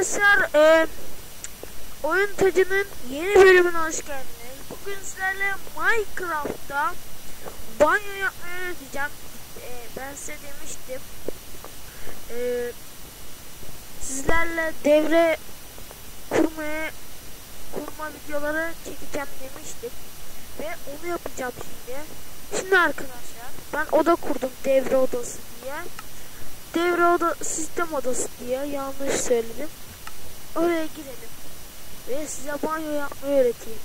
Arkadaşlar e, oyun tacının yeni bölümüne hoş geldiniz. Bugün sizlerle Minecraft'ta banyo yapmayı öğreteceğim. E, ben size demiştim. E, sizlerle devre kurmaya kurma videoları çekeceğim demiştim. Ve onu yapacağım şimdi. Şimdi arkadaşlar ben oda kurdum devre odası diye. Devre oda sistem odası diye yanlış söyledim. Oraya girelim. Ve size banyo yapmayı öğreteyim.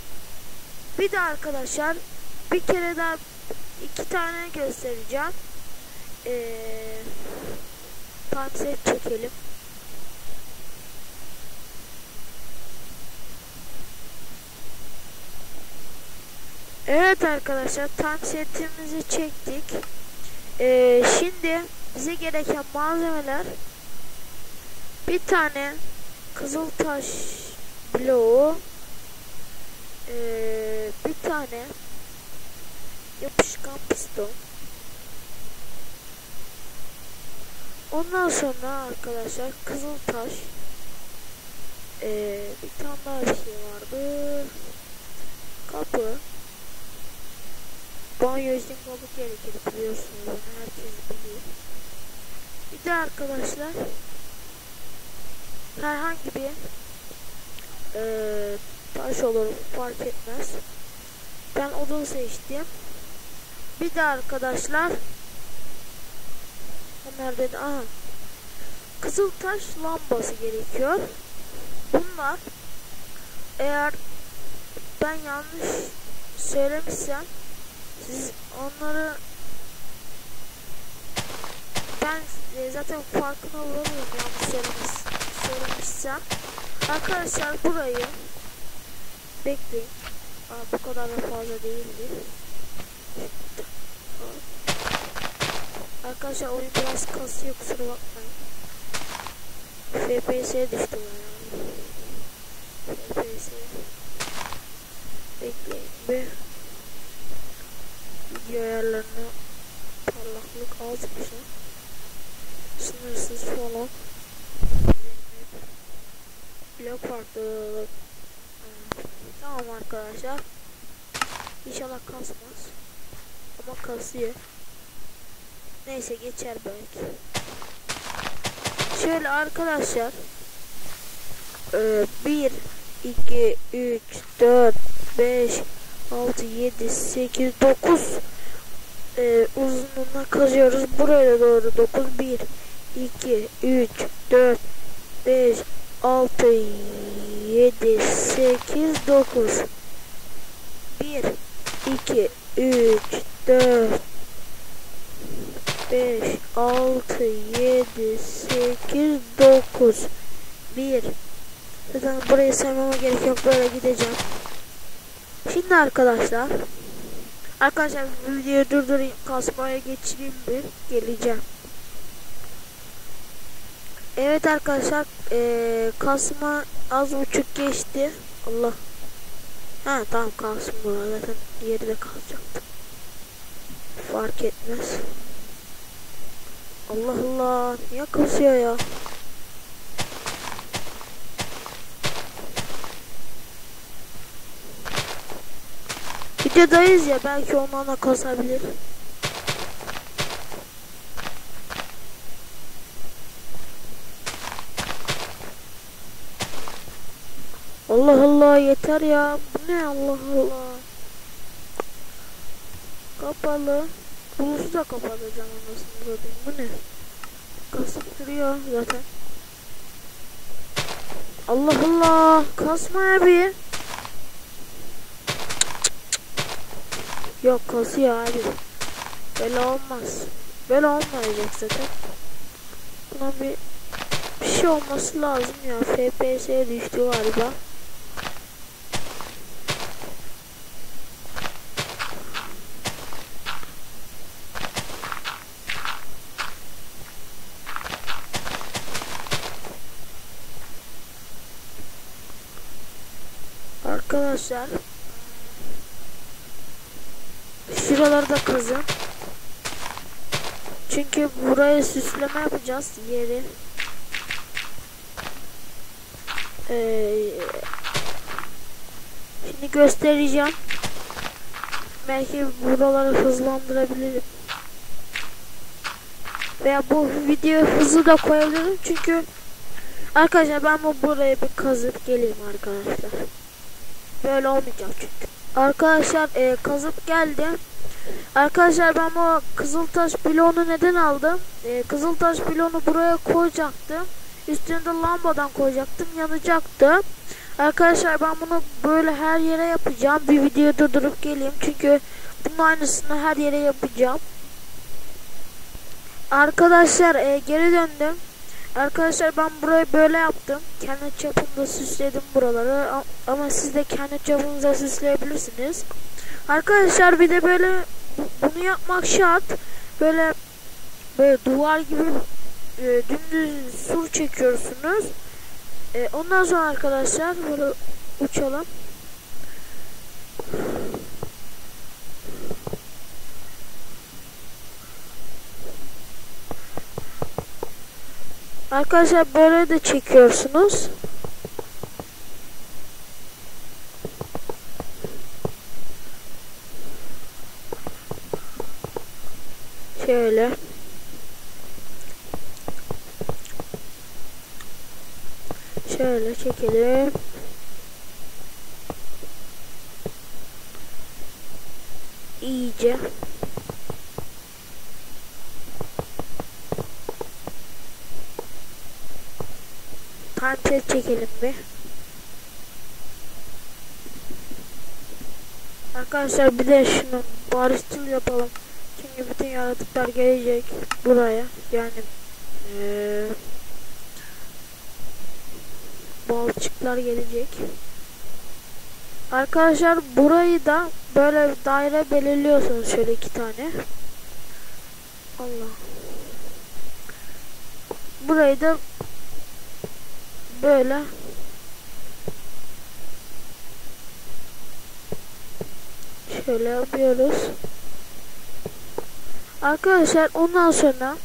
Bir de arkadaşlar bir kere daha iki tane göstereceğim. Ee, set çekelim. Evet arkadaşlar tam setimizi çektik. Ee, şimdi bize gereken malzemeler bir tane kızıl taş bloğu ee, bir tane yapışkan piston. Ondan sonra arkadaşlar kızıl taş ee, bir tane daha bir şey vardı. Kapı. Banyo için kapı gerekir biliyorsunuz herkes biliyor bir de arkadaşlar herhangi bir e, taş olur fark etmez. Ben odun seçtim. Bir de arkadaşlar nerede? Aha. Kızıl taş lambası gerekiyor. Bunlar eğer ben yanlış söylemişsem siz onları ben e, zaten farkına varamıyorum yanlış söylemiş, söylemişsem. Arkadaşlar burayı bekleyin. Aa, bu kadar da fazla değildi. Arkadaşlar oyun biraz kasıyor kusura bakmayın. FPS'ye düştüm yani. FPS. Bekleyin bir. Video ayarlarını parlaklık az bir şey sınırsız falan blok farklılık tamam arkadaşlar. İnşallah kasmaz. Ama kasıyor. Neyse geçer belki. Şöyle arkadaşlar. 1 2 3 4 5 6 7 8 9 e, uzunluğuna kazıyoruz. Buraya doğru 9 1 2, 3, 4, 5, 6, 7, 8, 9. 1, 2, 3, 4, 5, 6, 7, 8, 9. 1. Zaten burayı saymama gerek yok. Böyle gideceğim. Şimdi arkadaşlar. Arkadaşlar videoyu durdurayım. Kasmaya geçireyim bir. Geleceğim. Evet arkadaşlar ee, kasma az buçuk geçti. Allah. Ha tamam kalsın burada zaten yeri de kalacaktı. Fark etmez. Allah Allah niye kasıyor ya? Videodayız ya belki ondan da kasabilir. Allah Allah yeter ya. Bu ne Allah Allah. Kapalı. Bulusu da kapalı cam anasını satayım. Bu ne? Kasıp duruyor zaten. Allah Allah. Kasmaya bir. Yok kasıyor abi. Böyle olmaz. Böyle olmayacak zaten. Buna bir bir şey olması lazım ya. FPS'ye düştü galiba. Arkadaşlar şuraları da kazın. Çünkü buraya süsleme yapacağız yeri. Ee, şimdi göstereceğim. Belki buraları hızlandırabilirim. Veya bu video hızlı da koyabilirim çünkü arkadaşlar ben bu buraya bir kazıp geleyim arkadaşlar. Böyle olmayacak çünkü. Arkadaşlar e, kazıp geldi. Arkadaşlar ben bu kızıltaş bloğunu neden aldım? E, kızıltaş bloğunu buraya koyacaktım. Üstüne de lambadan koyacaktım. Yanacaktı. Arkadaşlar ben bunu böyle her yere yapacağım. Bir video durdurup geleyim. Çünkü bunun aynısını her yere yapacağım. Arkadaşlar e, geri döndüm. Arkadaşlar ben burayı böyle yaptım. Kendi çapımda süsledim buraları. Ama siz de kendi çapınıza süsleyebilirsiniz. Arkadaşlar bir de böyle bunu yapmak şart. Böyle böyle duvar gibi e, dümdüz sur çekiyorsunuz. E, ondan sonra arkadaşlar böyle uçalım. Arkadaşlar böyle de çekiyorsunuz. Şöyle. Şöyle çekelim. İyice. Time çekelim bir. Arkadaşlar bir de şunu barışçıl yapalım. Çünkü bütün yaratıklar gelecek buraya. Yani ee, balçıklar gelecek. Arkadaşlar burayı da böyle daire belirliyorsunuz şöyle iki tane. Allah. Burayı da böyle şöyle yapıyoruz. Arkadaşlar ondan sonra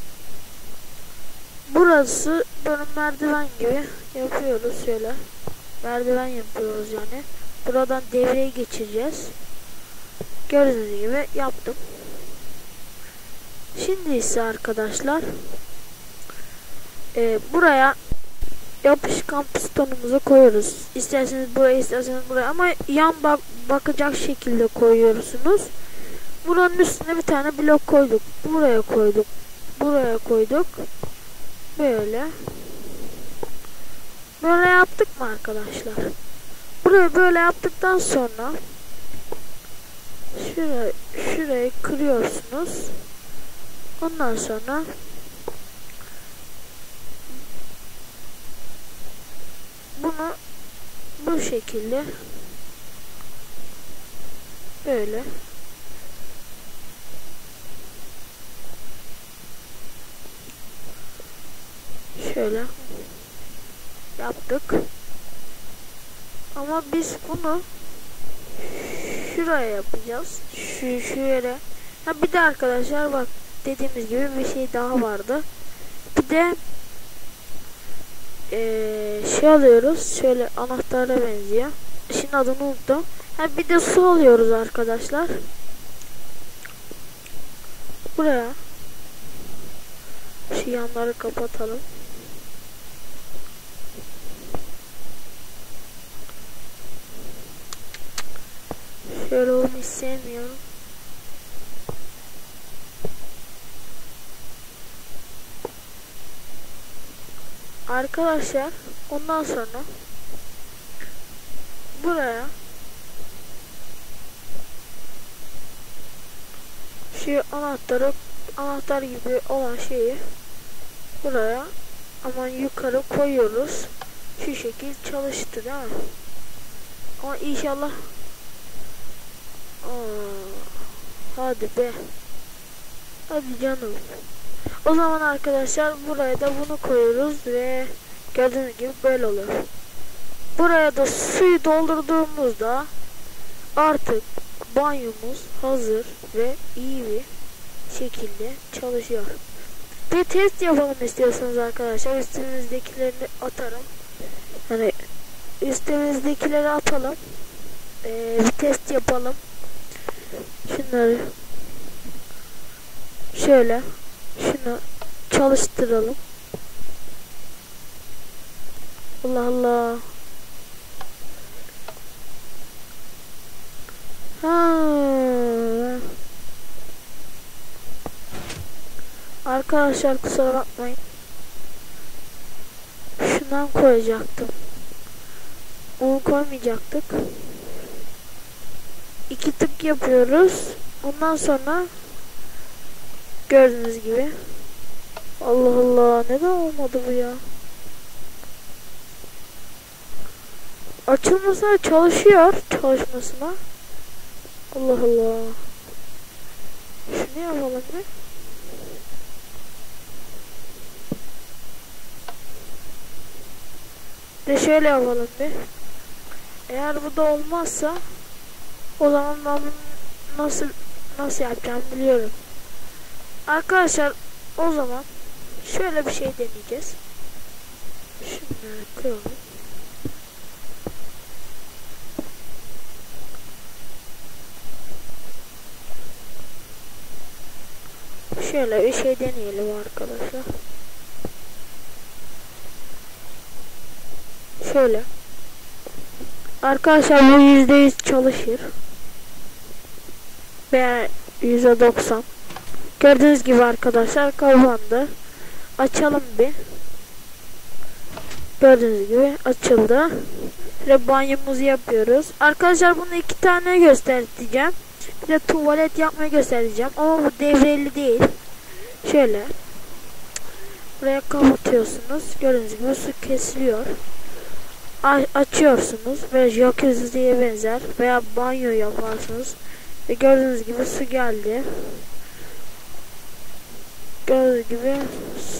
burası böyle merdiven gibi yapıyoruz şöyle. Merdiven yapıyoruz yani. Buradan devreye geçeceğiz. Gördüğünüz gibi yaptım. Şimdi ise arkadaşlar e, buraya yapışkan pistonumuzu koyuyoruz. İsterseniz buraya isterseniz buraya ama yan bak bakacak şekilde koyuyorsunuz. Buranın üstüne bir tane blok koyduk. Buraya koyduk. Buraya koyduk. Böyle. Böyle yaptık mı arkadaşlar? Burayı böyle yaptıktan sonra şurayı, şurayı kırıyorsunuz. Ondan sonra bunu bu şekilde böyle şöyle yaptık. Ama biz bunu şuraya yapacağız. Şu şu yere. Ha bir de arkadaşlar bak dediğimiz gibi bir şey daha vardı. Bir de ee, şey alıyoruz. Şöyle anahtara benziyor. İşin adını unuttum. Ha bir de su alıyoruz arkadaşlar. Buraya. Şu yanları kapatalım. Şöyle olmayı sevmiyorum. Arkadaşlar ondan sonra buraya şu anahtarı anahtar gibi olan şeyi buraya ama yukarı koyuyoruz. Şu şekil çalıştı değil mi? Ama inşallah Aa, hadi be. Hadi canım. O zaman arkadaşlar buraya da bunu koyuyoruz ve gördüğünüz gibi böyle oluyor. Buraya da suyu doldurduğumuzda artık banyomuz hazır ve iyi bir şekilde çalışıyor. Bir test yapalım istiyorsanız arkadaşlar. Üstünüzdekilerini atarım. Hani üstümüzdekileri atalım. Ee, bir test yapalım. Şunları şöyle şunu çalıştıralım. Allah Allah. Ha. Arkadaşlar kusura bakmayın. Şundan koyacaktım. Onu koymayacaktık. İki tık yapıyoruz. Ondan sonra gördüğünüz gibi. Allah Allah neden olmadı bu ya? Açılmasına çalışıyor çalışmasına. Allah Allah. Şunu yapalım bir. De şöyle yapalım bir. Eğer bu da olmazsa o zaman ben nasıl nasıl yapacağım biliyorum. Arkadaşlar o zaman şöyle bir şey deneyeceğiz. Şunları kıralım. Şöyle bir şey deneyelim arkadaşlar. Şöyle. Arkadaşlar bu %100 çalışır. Veya %90. Gördüğünüz gibi arkadaşlar kapandı. Açalım bir. Gördüğünüz gibi açıldı. Ve banyomuzu yapıyoruz. Arkadaşlar bunu iki tane göstereceğim. Bir de tuvalet yapmayı göstereceğim. Ama bu devreli değil. Şöyle. Buraya kapatıyorsunuz. Gördüğünüz gibi su kesiliyor. A açıyorsunuz ve jacuzziye benzer veya banyo yaparsınız. Ve gördüğünüz gibi su geldi. Gördüğünüz gibi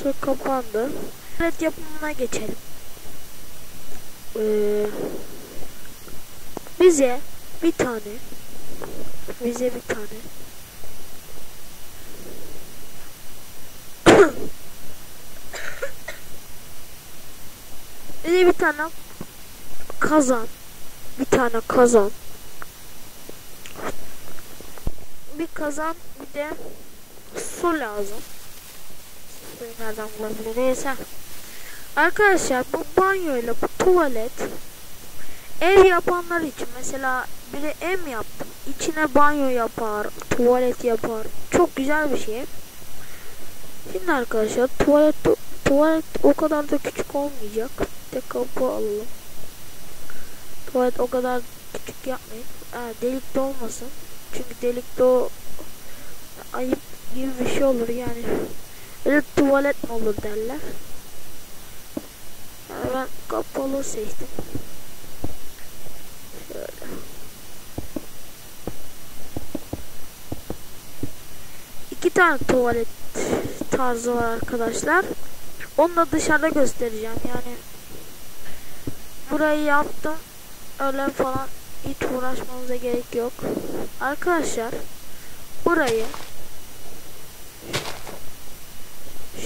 su kapandı. Tuvalet yapımına geçelim. Ee, bize bir tane bize bir tane bize bir tane kazan bir tane kazan bir kazan bir de su lazım suyu nereden bulabiliriz? Ha arkadaşlar bu banyo ile bu tuvalet ev yapanlar için mesela biri ev yaptı içine banyo yapar tuvalet yapar. Çok güzel bir şey. Şimdi arkadaşlar tuvalet tuvalet o kadar da küçük olmayacak. Tek kapı alalım. Tuvalet o kadar küçük yapmayın. Ha, delikte olmasın. Çünkü delikte o ayıp gibi bir şey olur yani öyle tuvalet mi olur derler. Yani ben kapalı seçtim. Şöyle. İki tane tuvalet tarzı var arkadaşlar. Onu da dışarıda göstereceğim. Yani burayı yaptım. Öyle falan hiç uğraşmanıza gerek yok. Arkadaşlar burayı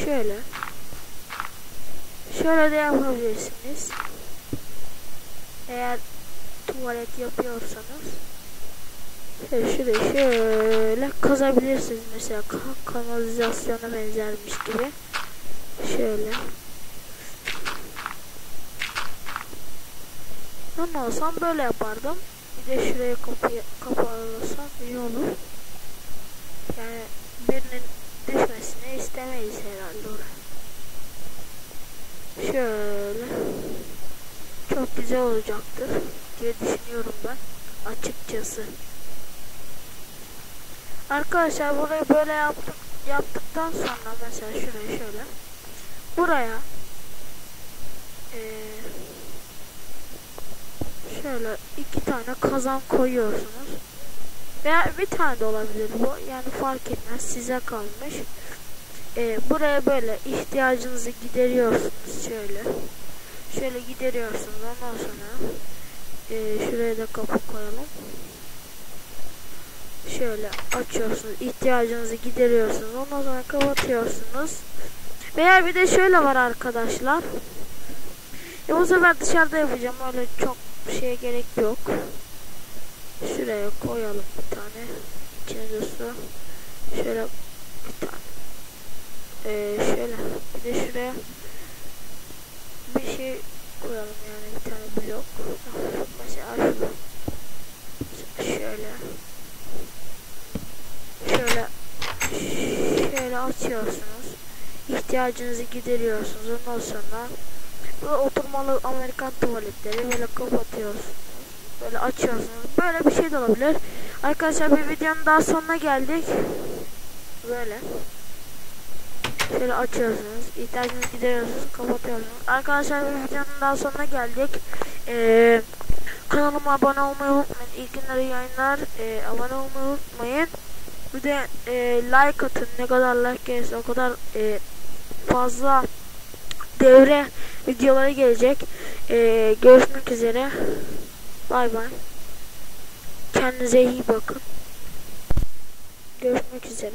şöyle şöyle de yapabilirsiniz. Eğer tuvalet yapıyorsanız şöyle şurayı şöyle kazabilirsiniz mesela kanalizasyona benzermiş gibi şöyle Ben olsam böyle yapardım. Bir de şuraya kapı kapatsam iyi olur. Yani birinin düşmesini istemeyiz herhalde oraya. Şöyle. Çok güzel olacaktır diye düşünüyorum ben açıkçası. Arkadaşlar burayı böyle yaptık yaptıktan sonra mesela şurayı şöyle buraya eee şöyle iki tane kazan koyuyorsunuz. Veya bir tane de olabilir bu. Yani fark etmez. Size kalmış. Ee, buraya böyle ihtiyacınızı gideriyorsunuz. Şöyle. Şöyle gideriyorsunuz. Ondan sonra e, şuraya da kapı koyalım. Şöyle açıyorsunuz. ihtiyacınızı gideriyorsunuz. Ondan sonra kapatıyorsunuz. Veya bir de şöyle var arkadaşlar. E bu sefer dışarıda yapacağım. Öyle çok şeye gerek yok. Şuraya koyalım bir tane. İçine. Şöyle bir tane. Ee, şöyle. Bir de şuraya bir şey koyalım yani bir tane blok. Mesela. Şöyle. Şöyle. Şöyle açıyorsunuz. İhtiyacınızı gideriyorsunuz. Ondan sonra bu oturmalı Amerikan tuvaletleri böyle kapatıyorsunuz. Böyle açıyorsunuz. Böyle bir şey de olabilir. Arkadaşlar bir videonun daha sonuna geldik. Böyle. Şöyle açıyorsunuz. İhtiyacınızı gideriyorsunuz. Kapatıyorsunuz. Arkadaşlar bir videonun daha sonuna geldik. Ee, kanalıma abone olmayı unutmayın. İyi günler yayınlar. Ee, abone olmayı unutmayın. Bir de e, like atın. Ne kadar like gelirse o kadar e, fazla devre videoları gelecek. Ee, görüşmek üzere. Bay bay. Kendinize iyi bakın. Görüşmek üzere.